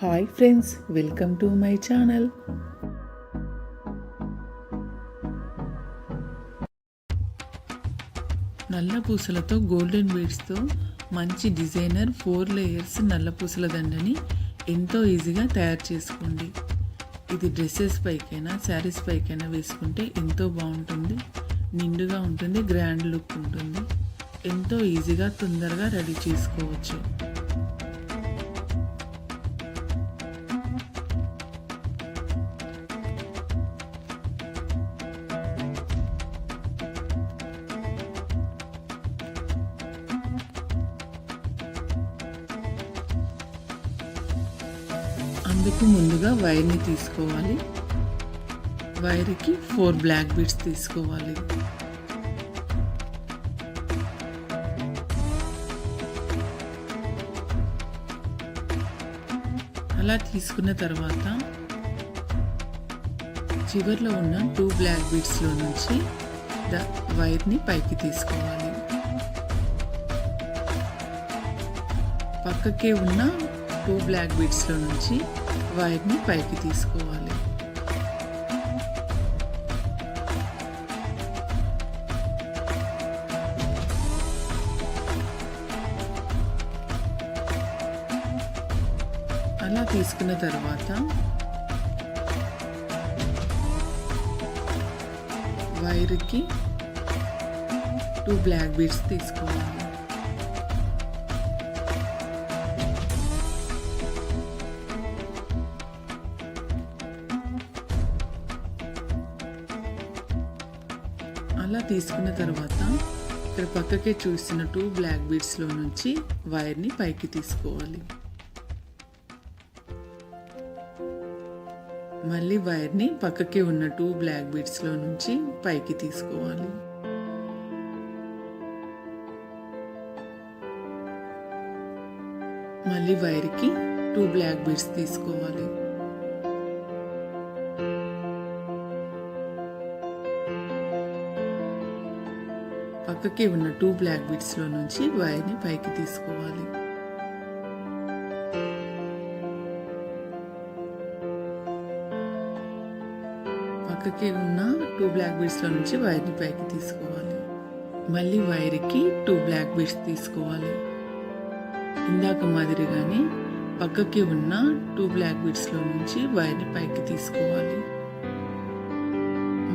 Hi friends welcome to my channel. నల్ల పూసలతో golden బీడ్స్తో మంచి డిజైనర్ ఫోర్ లేయర్స్ నల్ల పూసల దండని ఎంతో ఈజీగా తయారు చేసుకోండి. ఇది డ్రెస్సెస్ పైకైనా శారీస్ పైకైనా వేసుకుంటే ఎంతో బాగుంటుంది. నిండుగా ఉంటుంది గ్రాండ్ లుక్ ఉంటుంది. ఎంతో ఈజీగా తొందరగా రెడీ చేసుకోవచ్చు. వైర్ని తీసుకోవాలి. వైర్కి ఫోర్ బ్లాక్ బీడ్స్ తీసుకోవాలి. అలా తీసుకున్న తర్వాత చివర్లో ఉన్న టూ బ్లాక్ బీడ్స్లో నుంచి ద వైర్ని పైకి తీసుకోవాలి. పక్కకే ఉన్న టూ బ్లాక్ బీడ్స్లో నుంచి వైర్ని పైకి తీసుకోవాలి అలా తీసుకున్న తర్వాత వైర్కి టూ బ్లాక్ బీడ్స్ తీసుకోవాలి తీసుకున్న తర్వాత ఇక్కడ పక్కకే చూసిన టూ బ్లాక్ బీడ్స్లో నుంచి వైర్ని పైకి తీసుకోవాలి. మళ్ళీ వైర్ని పక్కకే ఉన్న టూ బ్లాక్ బీడ్స్లో నుంచి పైకి తీసుకోవాలి. మళ్ళీ వైర్కి టూ బ్లాక్ బీడ్స్ తీసుకోవాలి. పక్కకి ఉన్న టూ బ్లాక్ బీడ్స్లో నుంచి వైర్ని పైకి తీసుకోవాలి. పక్కకి ఉన్న టూ బ్లాక్ బీడ్స్లో నుంచి వైర్ని పైకి తీసుకోవాలి. మళ్ళీ వైర్కి టూ బ్లాక్ బీడ్స్ తీసుకోవాలి. ఇందాక మాదిరిగానే పక్కకి ఉన్న టూ బ్లాక్ బీడ్స్లో నుంచి వైర్ని పైకి తీసుకోవాలి.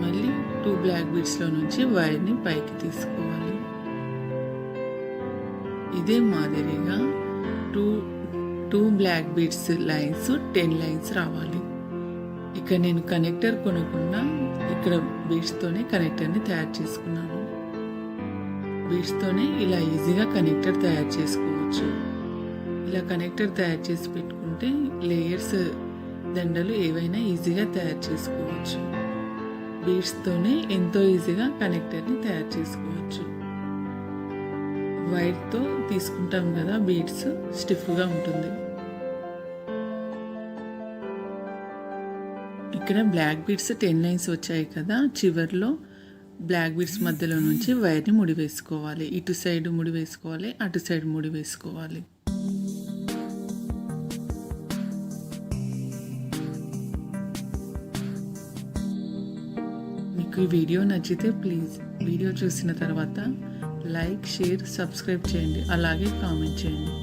మళ్ళీ టూ బ్లాక్ బీడ్స్లో నుంచి వైర్ని పైకి తీసుకోవాలి. ఇదే మాదిరిగా two two black beads lines ten lines రావాలి. ఇక్కడ నేను కనెక్టర్ కొనకుండా ఇక్కడ బీడ్స్తోనే కనెక్టర్ని తయారు చేసుకున్నాను. బీడ్స్తోనే ఇలా ఈజీగా కనెక్టర్ తయారు చేసుకోవచ్చు. ఇలా కనెక్టర్ తయారు చేసి పెట్టుకుంటే లేయర్స్ దండలు ఏవైనా ఈజీగా తయారు చేసుకోవచ్చు. బీడ్స్తోనే ఎంతో ఈజీగా కనెక్టర్ని తయారు చేసుకోవచ్చు. వైర్తో తీసుకుంటాం కదా బీడ్స్ స్టిఫ్గా ఉంటుంది. ఇక్కడ బ్లాక్ బీడ్స్ టెన్ లైన్స్ వచ్చాయి కదా చివర్లో బ్లాక్ బీడ్స్ మధ్యలో నుంచి వైర్ని ముడి వేసుకోవాలి. ఇటు సైడ్ ముడి వేసుకోవాలి అటు సైడ్ ముడి వేసుకోవాలి. మీకు ఈ వీడియో నచ్చితే ప్లీజ్ వీడియో చూసిన తర్వాత లైక్ షేర్ సబ్స్క్రైబ్ చేయండి. అలాగే కామెంట్ చేయండి.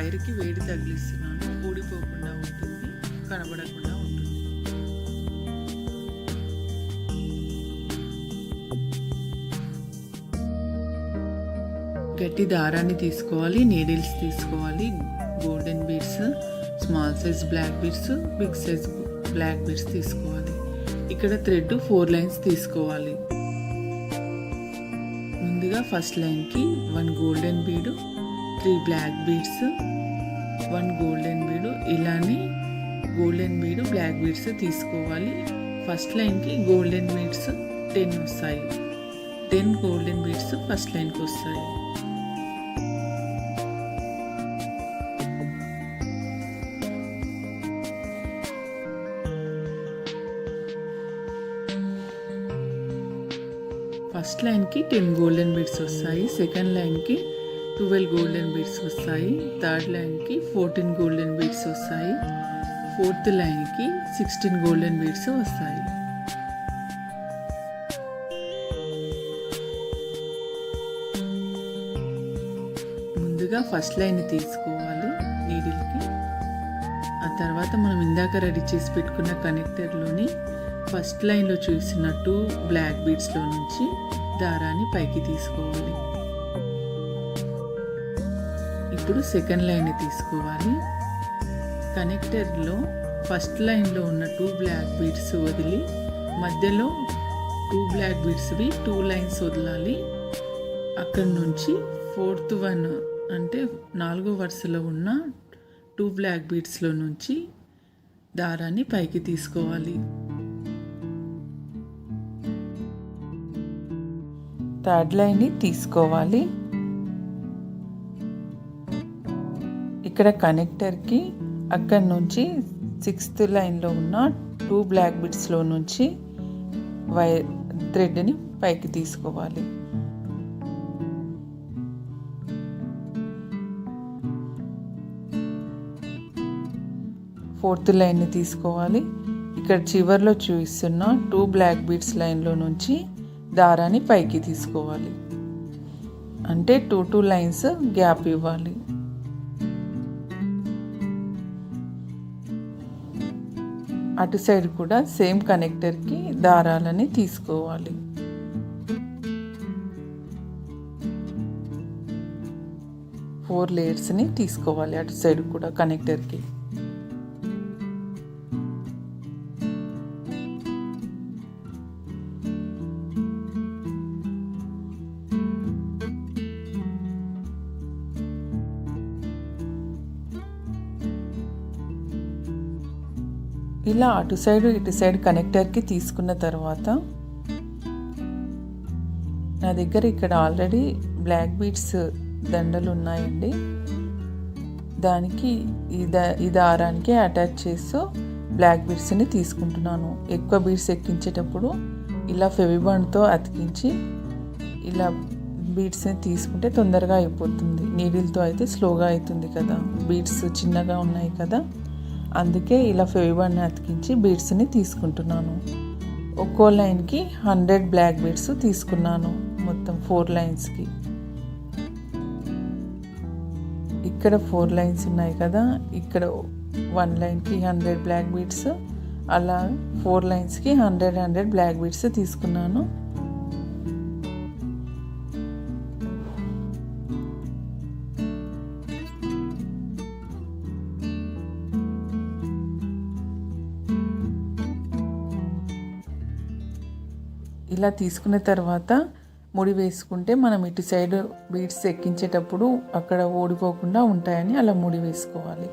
వైర్కి వేడి తగిలిస్తున్నాను ఊడిపోకుండా ఉంటుంది కనబడకుండా ఉంటుంది. గట్టి దారాన్ని తీసుకోవాలి నీడిల్స్ తీసుకోవాలి golden beads small size black beads big size black beads తీసుకోవాలి. ఇక్కడ థ్రెడ్ ఫోర్ లైన్స్ తీసుకోవాలి. ముందుగా ఫస్ట్ లైన్కి one golden bead three black beads one golden bead. ఇలానే గోల్డెన్ బీడు బ్లాక్ బీడ్స్ తీసుకోవాలి. ఫస్ట్ లైన్కి గోల్డెన్ బీడ్స్ టెన్ వస్తాయి. Ten golden beads first లైన్కి వస్తాయి. ఫస్ట్ లైన్కి టెన్ గోల్డెన్ బీడ్స్ వస్తాయి. సెకండ్ లైన్కి ట్వెల్వ్ గోల్డెన్ బీడ్స్ వస్తాయి. థర్డ్ లైన్కి ఫోర్టీన్ గోల్డెన్ బీడ్స్ వస్తాయి. ఫోర్త్ లైన్కి సిక్స్టీన్ గోల్డెన్ బీడ్స్ వస్తాయి. ముందుగా ఫస్ట్ లైన్ తీసుకోవాలి నీడిల్కి. ఆ తర్వాత మనం ఇందాక రెడీ చేసి పెట్టుకున్న కనెక్టర్లోని ఫస్ట్ లైన్లో చూసినట్టు బ్లాక్ బీడ్స్లో నుంచి దారాన్ని పైకి తీసుకోవాలి. ఇప్పుడు సెకండ్ లైన్ తీసుకోవాలి. కనెక్టర్లో ఫస్ట్ లైన్లో ఉన్న టూ బ్లాక్ బీడ్స్ వదిలి మధ్యలో టూ బ్లాక్ బీడ్స్వి టూ లైన్స్ వదలాలి. అక్కడి నుంచి ఫోర్త్ వన్ అంటే నాలుగో వరుసలో ఉన్న టూ బ్లాక్ బీడ్స్లో నుంచి దారాన్ని పైకి తీసుకోవాలి. థర్డ్ లైన్ని తీసుకోవాలి. ఇక్కడ కనెక్టర్కి అక్కడి నుంచి సిక్స్త్ లైన్లో ఉన్న టూ బ్లాక్ బిట్స్లో నుంచి వైర్ థ్రెడ్ని పైకి తీసుకోవాలి. ఫోర్త్ లైన్ని తీసుకోవాలి. ఇక్కడ చివర్లో చూపిస్తున్న టూ బ్లాక్ బీడ్స్ లైన్లో నుంచి దారాన్ని పైకి తీసుకోవాలి. అంటే టూ టూ లైన్స్ గ్యాప్ ఇవ్వాలి. అటు సైడ్ కూడా సేమ్ కనెక్టర్కి దారాలని తీసుకోవాలి. ఫోర్ లేయర్స్ని తీసుకోవాలి అటు సైడ్ కూడా కనెక్టర్కి. ఇలా అటు సైడ్ ఇటు సైడ్ కనెక్టర్కి తీసుకున్న తర్వాత నా దగ్గర ఇక్కడ ఆల్రెడీ బ్లాక్ బీట్స్ దండలు ఉన్నాయండి. దానికి ఈ ద ఈ దారానికి అటాచ్ చేస్తూ బ్లాక్ బీడ్స్ని తీసుకుంటున్నాను. ఎక్కువ బీడ్స్ ఎక్కించేటప్పుడు ఇలా ఫెవిబాండ్తో అతికించి ఇలా బీడ్స్ని తీసుకుంటే తొందరగా అయిపోతుంది. నీడిల్తో అయితే స్లోగా అవుతుంది కదా. బీడ్స్ చిన్నగా ఉన్నాయి కదా. అందుకే ఇలా ఫేవర్ని అతికించి బీడ్స్ని తీసుకుంటున్నాను. ఒక్కో లైన్కి హండ్రెడ్ బ్లాక్ బీడ్స్ తీసుకున్నాను మొత్తం ఫోర్ లైన్స్కి. ఇక్కడ ఫోర్ లైన్స్ ఉన్నాయి కదా ఇక్కడ వన్ లైన్కి హండ్రెడ్ బ్లాక్ బీడ్స్ అలా ఫోర్ లైన్స్కి హండ్రెడ్ హండ్రెడ్ బ్లాక్ బీడ్స్ తీసుకున్నాను. ఇలా తీసుకున్న తర్వాత ముడి వేసుకుంటే మనం ఇటు సైడ్ బీడ్స్ ఎక్కించేటప్పుడు అక్కడ ఓడిపోకుండా ఉంటాయని అలా ముడి వేసుకోవాలి.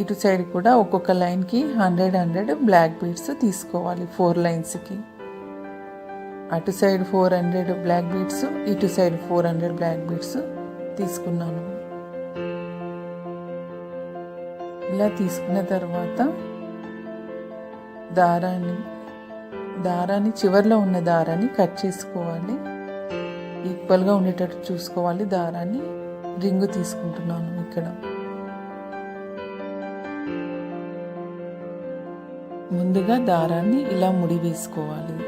ఇటు సైడ్ కూడా ఒక్కొక్క లైన్కి హండ్రెడ్ హండ్రెడ్ బ్లాక్ బీడ్స్ తీసుకోవాలి ఫోర్ లైన్స్కి. అటు side four hundred black beads ఇటు side four hundred black beads తీసుకున్నాను. ఇలా తీసుకున్న తర్వాత దారాన్ని దారాన్ని చివరిలో ఉన్న దారాన్ని కట్ చేసుకోవాలి. ఈక్వల్గా ఉండేటట్టు చూసుకోవాలి దారాన్ని. రింగు తీసుకుంటున్నాను ఇక్కడ. ముందుగా దారాన్ని ఇలా ముడి వేసుకోవాలి.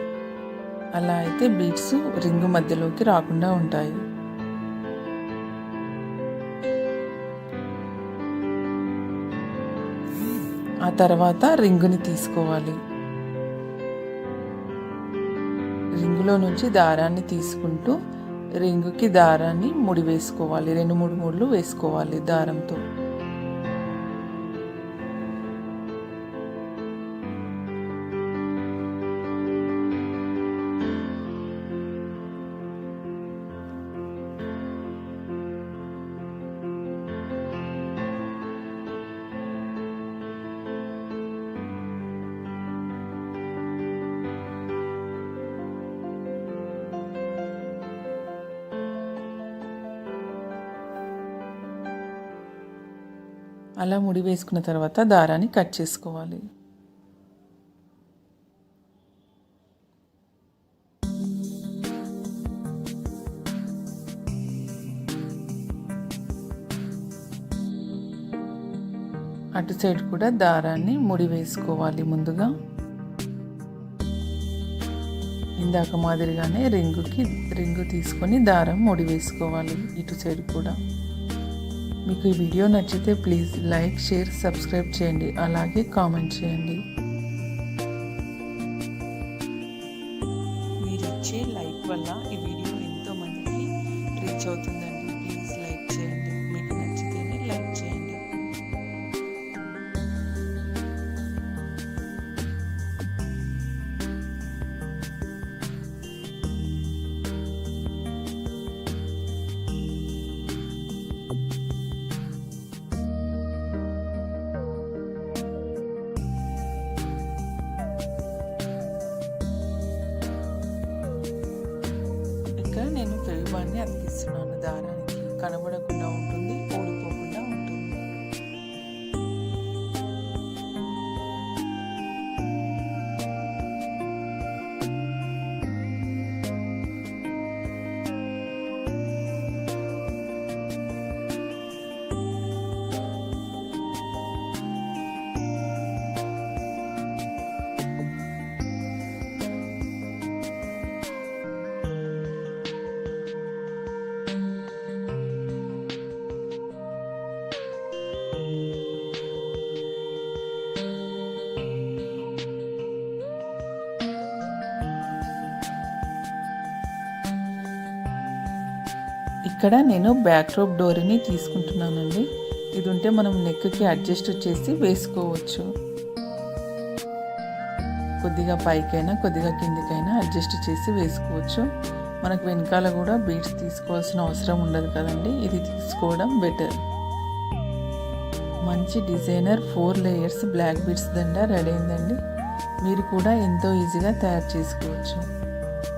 అలా అయితే బీడ్స్ రింగు మధ్యలోకి రాకుండా ఉంటాయి. ఆ తర్వాత రింగుని తీసుకోవాలి. రింగులో నుంచి దారాన్ని తీసుకుంటూ రింగుకి దారాన్ని ముడి వేసుకోవాలి. రెండు మూడు మూడులు వేసుకోవాలి దారంతో. అలా ముడి వేసుకున్న తర్వాత దారాన్ని కట్ చేసుకోవాలి. అటు సైడ్ కూడా దారాన్ని ముడి వేసుకోవాలి ముందుగా. ఇందాక మాదిరిగానే రింగుకి రింగు తీసుకొని దారం ముడి వేసుకోవాలి ఇటు సైడ్ కూడా. మీకు ఈ వీడియో నచ్చితే ప్లీజ్ లైక్ షేర్ సబ్స్క్రైబ్ చేయండి. అలాగే కామెంట్ చేయండి. మీరు ఇచ్చే లైక్ వల్ల ఈ వీడియో ఎంతోమందికి రీచ్ అవుతుంది. ఇక్కడ నేను ఫెవిబాన్ని అతికిస్తున్నాను దారానికి. కనబడకుండా ఉంటుంది ఊడిపోకుండా ఉంటుంది. ఇక్కడ నేను బ్యాక్ రోప్ డోరీని తీసుకుంటున్నానండి. ఇది ఉంటే మనం నెక్కి అడ్జస్ట్ చేసి వేసుకోవచ్చు. కొద్దిగా పైకైనా కొద్దిగా కిందికైనా అడ్జస్ట్ చేసి వేసుకోవచ్చు. మనకు వెనకాల కూడా బీట్స్ తీసుకోవాల్సిన అవసరం ఉండదు కదండి. ఇది తీసుకోవడం బెటర్ మంచి designer four layers black beads దండ రెడీ అయిందండి. మీరు కూడా ఎంతో ఈజీగా తయారు చేసుకోవచ్చు.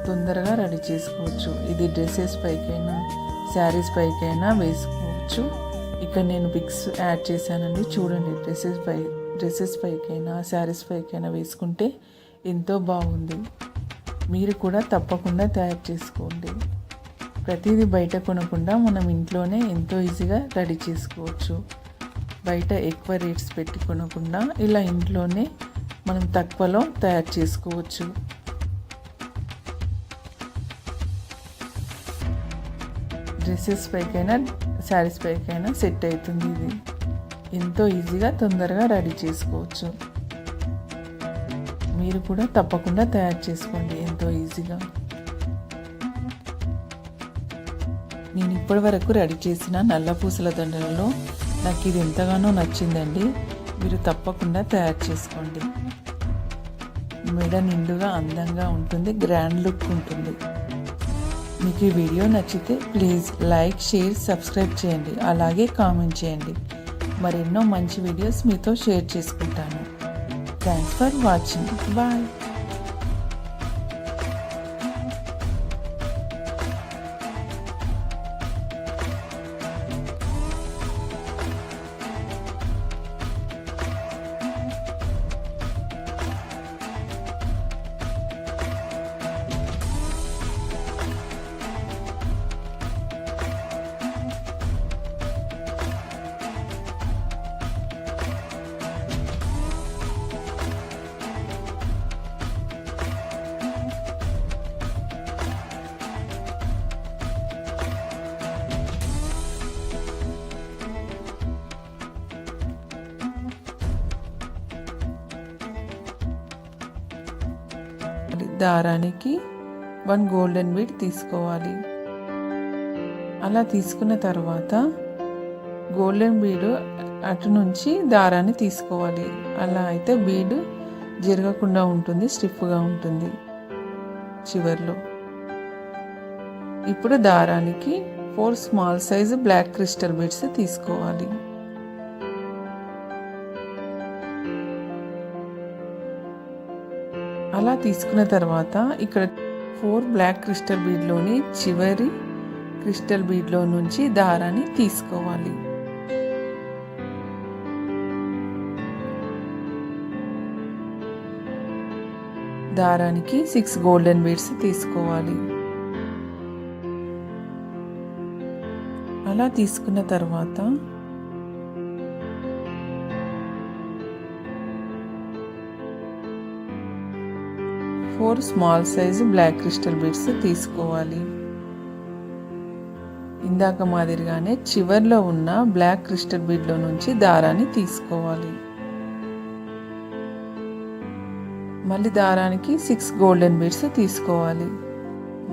తొందరగా రెడీ చేసుకోవచ్చు. ఇది డ్రెస్సెస్ పైకైనా శారీస్ పైకైనా వేసుకోవచ్చు. ఇక్కడ నేను పిక్స్ యాడ్ చేశానండి. చూడండి డ్రెస్సెస్ పై డ్రెస్సెస్ పైకైనా శారీస్ పైకైనా వేసుకుంటే ఎంతో బాగుంది. మీరు కూడా తప్పకుండా తయారు చేసుకోండి. ప్రతిదీ బయట కొనకుండా మనం ఇంట్లోనే ఎంతో ఈజీగా రెడీ చేసుకోవచ్చు. బయట ఎక్కువ రేట్స్ పెట్టి కొనకుండా ఇలా ఇంట్లోనే మనం తక్కువలో తయారు చేసుకోవచ్చు. డ్రెస్సెస్ పైకైనా శారీస్ పైకైనా సెట్ అవుతుంది ఇది. ఎంతో ఈజీగా తొందరగా రెడీ చేసుకోవచ్చు. మీరు కూడా తప్పకుండా తయారు చేసుకోండి ఎంతో ఈజీగా. నేను ఇప్పటి వరకు రెడీ చేసిన నల్ల పూసల దండలలో నాకు ఇది ఎంతగానో నచ్చిందండి. మీరు తప్పకుండా తయారు చేసుకోండి. మెడ నిండుగా అందంగా ఉంటుంది గ్రాండ్ లుక్ ఉంటుంది. మీకు ఈ వీడియో నచ్చితే ప్లీజ్ లైక్ షేర్ సబ్స్క్రైబ్ చేయండి. అలాగే కామెంట్ చేయండి. మరెన్నో మంచి వీడియోస్ మీతో షేర్ చేసుకుంటాను. Thanks for watching bye one golden bead తీసుకోవాలి. అలా తీసుకున్న తర్వాత గోల్డెన్ బీడు అటు నుంచి దారాన్ని తీసుకోవాలి. అలా అయితే బీడు జరగకుండా ఉంటుంది స్టిఫ్గా ఉంటుంది చివర్లో. ఇప్పుడు దారానికి four small size black crystal beads తీసుకోవాలి. అలా తీసుకున్న తర్వాత ఇక్కడ ఫోర్ బ్లాక్ క్రిస్టల్ బీడ్లోని చివరి క్రిస్టల్ బీడ్లో నుంచి దారాన్ని తీసుకోవాలి. దారానికి సిక్స్ గోల్డెన్ బీడ్స్ తీసుకోవాలి. అలా తీసుకున్న తర్వాత four small size black crystal beads తీసుకోవాలి. ఇందాక మాదిరిగానే చివర్లో ఉన్న బ్లాక్ క్రిస్టల్ బీడ్లో నుంచి దారాన్ని తీసుకోవాలి. మళ్ళీ దారానికి సిక్స్ గోల్డెన్ బీడ్స్ తీసుకోవాలి.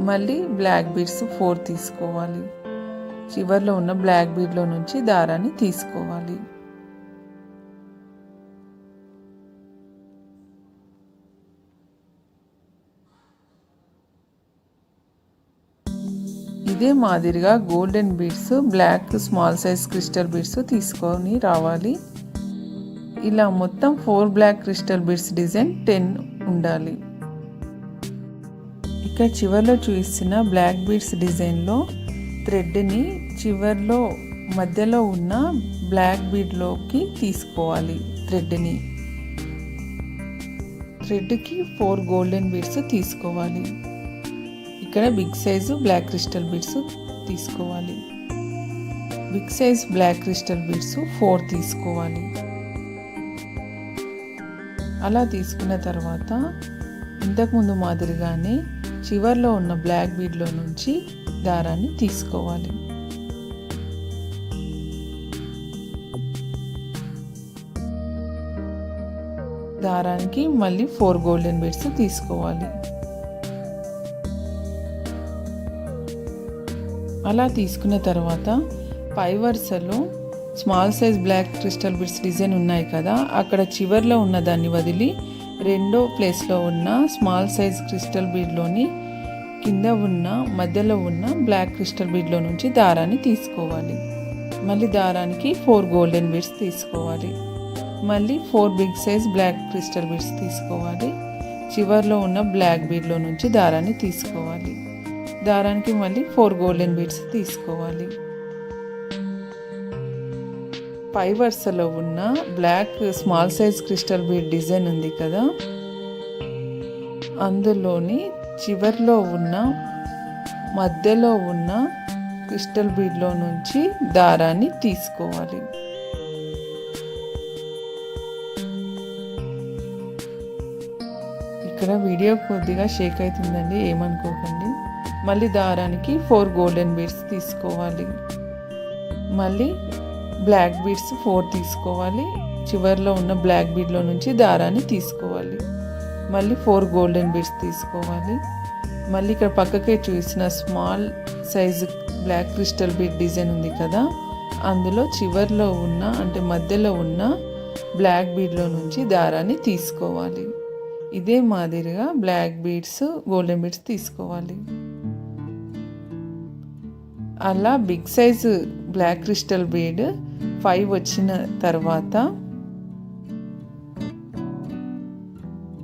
మళ్ళీ బ్లాక్ బీడ్స్ ఫోర్ తీసుకోవాలి. చివర్లో ఉన్న బ్లాక్ బీడ్లో నుంచి దారాన్ని తీసుకోవాలి. ఇదే మాదిరిగా golden beads black small size crystal beads తీసుకొని రావాలి. ఇలా మొత్తం four black crystal beads design ten ఉండాలి. ఇక్కడ చివరిలో చూపిస్తున్న బ్లాక్ బీడ్స్ డిజైన్లో థ్రెడ్ని చివర్లో మధ్యలో ఉన్న బ్లాక్ బీడ్లోకి తీసుకోవాలి థ్రెడ్ని థ్రెడ్కి ఫోర్ గోల్డెన్ బీడ్స్ తీసుకోవాలి. ఇక్కడ big size black crystal beads తీసుకోవాలి. Big size black crystal beads four తీసుకోవాలి. అలా తీసుకున్న తర్వాత ఇంతకుముందు మాదిరిగానే చివర్లో ఉన్న బ్లాక్ బీడ్లో నుంచి దారాన్ని తీసుకోవాలి. దారానికి మళ్ళీ ఫోర్ గోల్డెన్ బీడ్స్ తీసుకోవాలి. అలా తీసుకున్న తర్వాత పై వరుసలో small size black crystal beads design ఉన్నాయి కదా అక్కడ చివర్లో ఉన్న దాన్ని వదిలి రెండో ప్లేస్లో ఉన్న స్మాల్ సైజ్ క్రిస్టల్ బీడ్లోని కింద ఉన్న మధ్యలో ఉన్న బ్లాక్ క్రిస్టల్ బీడ్లో నుంచి దారాన్ని తీసుకోవాలి. మళ్ళీ దారానికి ఫోర్ గోల్డెన్ బీడ్స్ తీసుకోవాలి. మళ్ళీ four big size black crystal beads తీసుకోవాలి. చివర్లో ఉన్న బ్లాక్ బీడ్లో నుంచి దారాన్ని తీసుకోవాలి. దారానికి మళ్ళీ ఫోర్ గోల్డెన్ బీడ్స్ తీసుకోవాలి. పై వరుసలో ఉన్న black small size crystal bead design ఉంది కదా. అందులోని చివర్లో ఉన్న మధ్యలో ఉన్న క్రిస్టల్ బీడ్లో నుంచి దారాన్ని తీసుకోవాలి. ఇక్కడ వీడియో కొద్దిగా షేక్ అవుతుందండి ఏమనుకోకండి. మళ్ళీ దారానికి ఫోర్ గోల్డెన్ బీడ్స్ తీసుకోవాలి. మళ్ళీ బ్లాక్ బీడ్స్ ఫోర్ తీసుకోవాలి. చివరిలో ఉన్న బ్లాక్ బీడ్లో నుంచి దారాన్ని తీసుకోవాలి. మళ్ళీ ఫోర్ గోల్డెన్ బీడ్స్ తీసుకోవాలి. మళ్ళీ ఇక్కడ పక్కకే చూసిన small size black crystal bead design ఉంది కదా అందులో చివర్లో ఉన్న అంటే మధ్యలో ఉన్న బ్లాక్ బీడ్లో నుంచి దారాన్ని తీసుకోవాలి. ఇదే మాదిరిగా బ్లాక్ బీడ్స్ గోల్డెన్ బీడ్స్ తీసుకోవాలి. అలా big size black crystal bead five వచ్చిన తర్వాత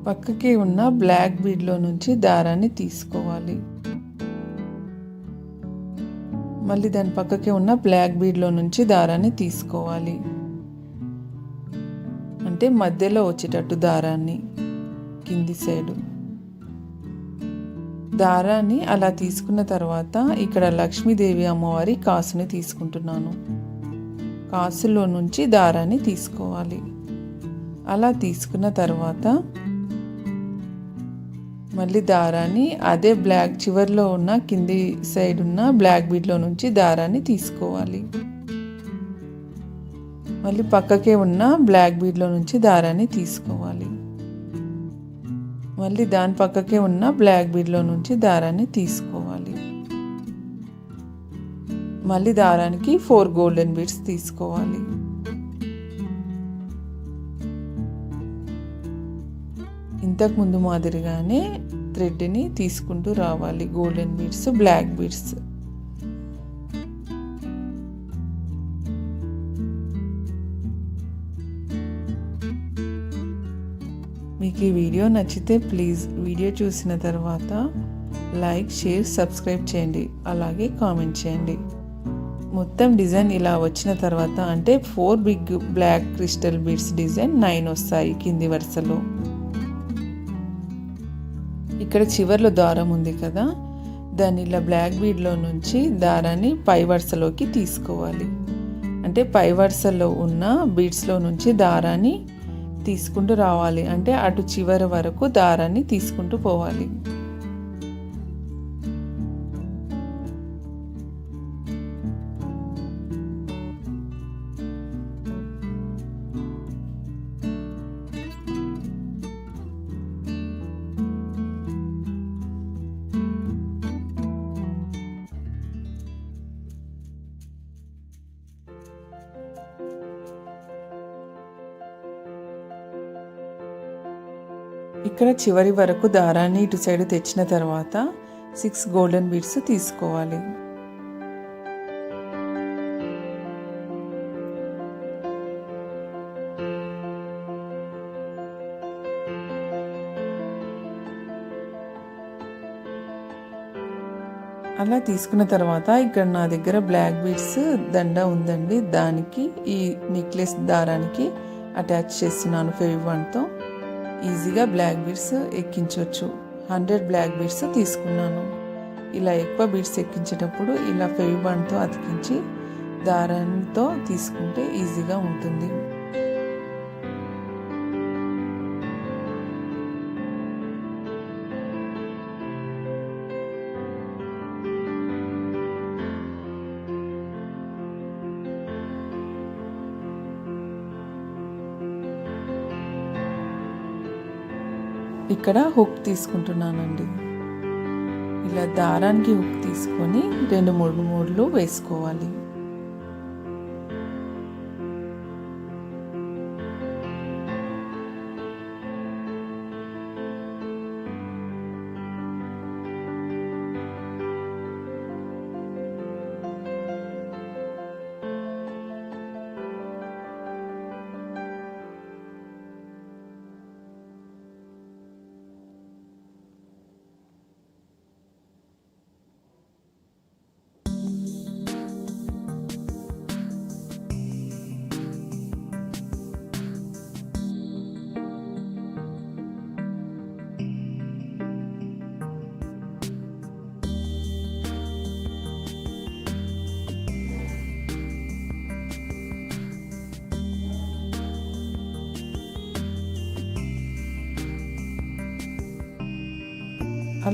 పక్కకి ఉన్న బ్లాక్ బీడ్లో నుంచి దారాన్ని తీసుకోవాలి. మళ్ళీ దాని పక్కకి ఉన్న బ్లాక్ బీడ్లో నుంచి దారాన్ని తీసుకోవాలి. అంటే మధ్యలో వచ్చేటట్టు దారాన్ని కింది సైడు. దారాన్ని అలా తీసుకున్న తర్వాత ఇక్కడ లక్ష్మీదేవి అమ్మవారి కాసుని తీసుకుంటున్నాను. కాసులో నుంచి దారాన్ని తీసుకోవాలి. అలా తీసుకున్న తర్వాత మళ్ళీ దారాన్ని అదే బ్లాక్ చివరిలో ఉన్న కింది సైడ్ ఉన్న బ్లాక్ బీడ్లో నుంచి దారాన్ని తీసుకోవాలి. మళ్ళీ పక్కకే ఉన్న బ్లాక్ బీడ్లో నుంచి దారాన్ని తీసుకోవాలి. మళ్ళీ దాని పక్కకే ఉన్న బ్లాక్ బీడ్లో నుంచి దారాన్ని తీసుకోవాలి. మళ్ళీ దారానికి ఫోర్ గోల్డెన్ బీడ్స్ తీసుకోవాలి. ఇంతకుముందు మాదిరిగానే థ్రెడ్ని తీసుకుంటూ రావాలి గోల్డెన్ బీడ్స్ బ్లాక్ బీడ్స్. మీకు ఈ వీడియో నచ్చితే ప్లీజ్ వీడియో చూసిన తర్వాత లైక్ షేర్ సబ్స్క్రైబ్ చేయండి. అలాగే కామెంట్ చేయండి. మొత్తం డిజైన్ ఇలా వచ్చిన తర్వాత అంటే four big black crystal beads design nine వస్తాయి కింది వరుసలో. ఇక్కడ చివర్లో దారం ఉంది కదా దాన్ని ఇలా బ్లాక్ బీడ్లో నుంచి దారాన్ని పై వరుసలోకి తీసుకోవాలి. అంటే పై వరుసలో ఉన్న బీడ్స్లో నుంచి దారాన్ని తీసుకుంటూ రావాలి. అంటే అటు చివరి వరకు దారాన్ని తీసుకుంటూ పోవాలి. ఇక్కడ చివరి వరకు దారాన్ని ఇటు సైడ్ తెచ్చిన తర్వాత సిక్స్ గోల్డెన్ బీడ్స్ తీసుకోవాలి. అలా తీసుకున్న తర్వాత ఇక్కడ నా దగ్గర బ్లాక్ బీడ్స్ దండ ఉందండి. దానికి ఈ నెక్లెస్ దారానికి అటాచ్ చేస్తున్నాను ఫెవివన్తో ఈజీగా బ్లాక్ బీడ్స్ ఎక్కించవచ్చు హండ్రెడ్ బ్లాక్ బీడ్స్ తీసుకున్నాను. ఇలా ఎక్కువ బీడ్స్ ఎక్కించేటప్పుడు ఇలా ఫెవిబాండ్తో అతికించి దారంతో తీసుకుంటే ఈజీగా ఉంటుంది. ఇక్కడ హుక్ తీసుకుంటున్నానండి. ఇలా దారానికి హుక్ తీసుకొని రెండు మూడు మూడులు వేసుకోవాలి.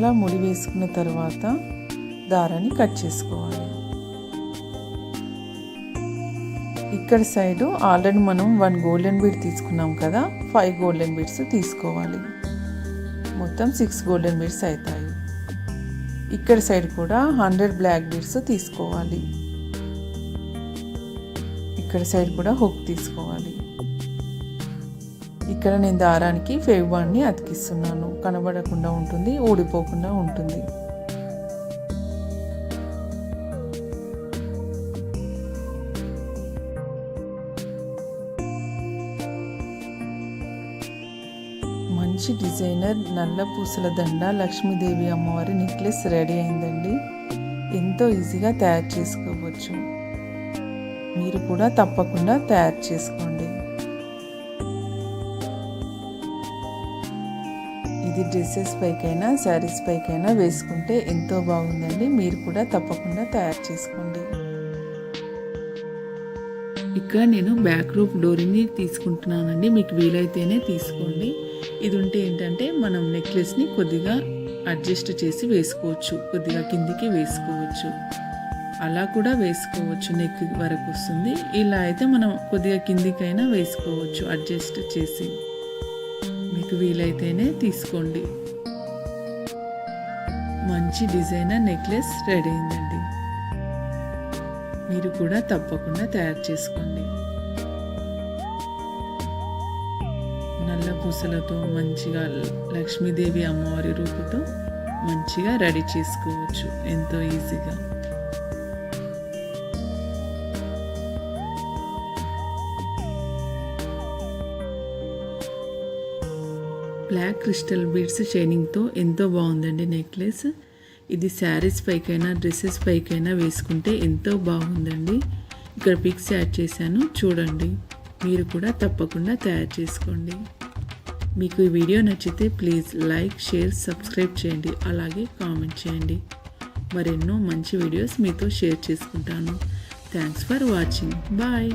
అలా ముడి వేసుకున్న తర్వాత దారాన్ని కట్ చేసుకోవాలి. ఇక్కడ సైడు ఆల్రెడీ మనం వన్ గోల్డెన్ బీడ్ తీసుకున్నాం కదా ఫైవ్ గోల్డెన్ బీడ్స్ తీసుకోవాలి. మొత్తం సిక్స్ గోల్డెన్ బీడ్స్ అవుతాయి ఇక్కడ సైడ్ కూడా హండ్రెడ్ బ్లాక్ బీడ్స్ తీసుకోవాలి. ఇక్కడ సైడ్ కూడా హుక్ తీసుకోవాలి. ఇక్కడ నేను దారానికి ఫేవ్ బాండ్ని అతికిస్తున్నాను. కనబడకుండా ఉంటుంది ఊడిపోకుండా ఉంటుంది. మంచి డిజైనర్ నల్ల పూసల దండ లక్ష్మీదేవి అమ్మవారి నెక్లెస్ రెడీ అయిందండి. ఎంతో ఈజీగా తయారు చేసుకోవచ్చు. మీరు కూడా తప్పకుండా తయారు చేసుకో డ్రెస్సెస్ పైకైనా శారీస్ పైకైనా వేసుకుంటే ఎంతో బాగుందండి. మీరు కూడా తప్పకుండా తయారు చేసుకోండి. ఇక్కడ నేను బ్యాక్ రూప్ డోరీని తీసుకుంటున్నానండి. మీకు వీలైతేనే తీసుకోండి. ఇది ఉంటే ఏంటంటే మనం నెక్లెస్ని కొద్దిగా అడ్జస్ట్ చేసి వేసుకోవచ్చు. కొద్దిగా కిందికి వేసుకోవచ్చు. అలా కూడా వేసుకోవచ్చు నెక్ వరకు వస్తుంది. ఇలా అయితే మనం కొద్దిగా కిందికైనా వేసుకోవచ్చు అడ్జస్ట్ చేసి. మీకు వీలైతేనే తీసుకోండి. మంచి డిజైనర్ నెక్లెస్ రెడీ అయిందండి. మీరు కూడా తప్పకుండా తయారు చేసుకోండి. నల్ల పూసలతో మంచిగా లక్ష్మీదేవి అమ్మవారి రూపుతో మంచిగా రెడీ చేసుకోవచ్చు. ఎంతో ఈజీగా. బ్లాక్ క్రిస్టల్ బీడ్స్ షైనింగ్తో ఎంతో బాగుందండి నెక్లెస్ ఇది శారీస్ పైకైనా డ్రెస్సెస్ పైకైనా వేసుకుంటే ఎంతో బాగుందండి. ఇక్కడ పిక్స్ యాడ్ చేశాను చూడండి. మీరు కూడా తప్పకుండా తయారు చేసుకోండి. మీకు ఈ వీడియో నచ్చితే ప్లీజ్ లైక్ షేర్ సబ్స్క్రైబ్ చేయండి. అలాగే కామెంట్ చేయండి. మరెన్నో మంచి వీడియోస్ మీతో షేర్ చేసుకుంటాను. Thanks for watching bye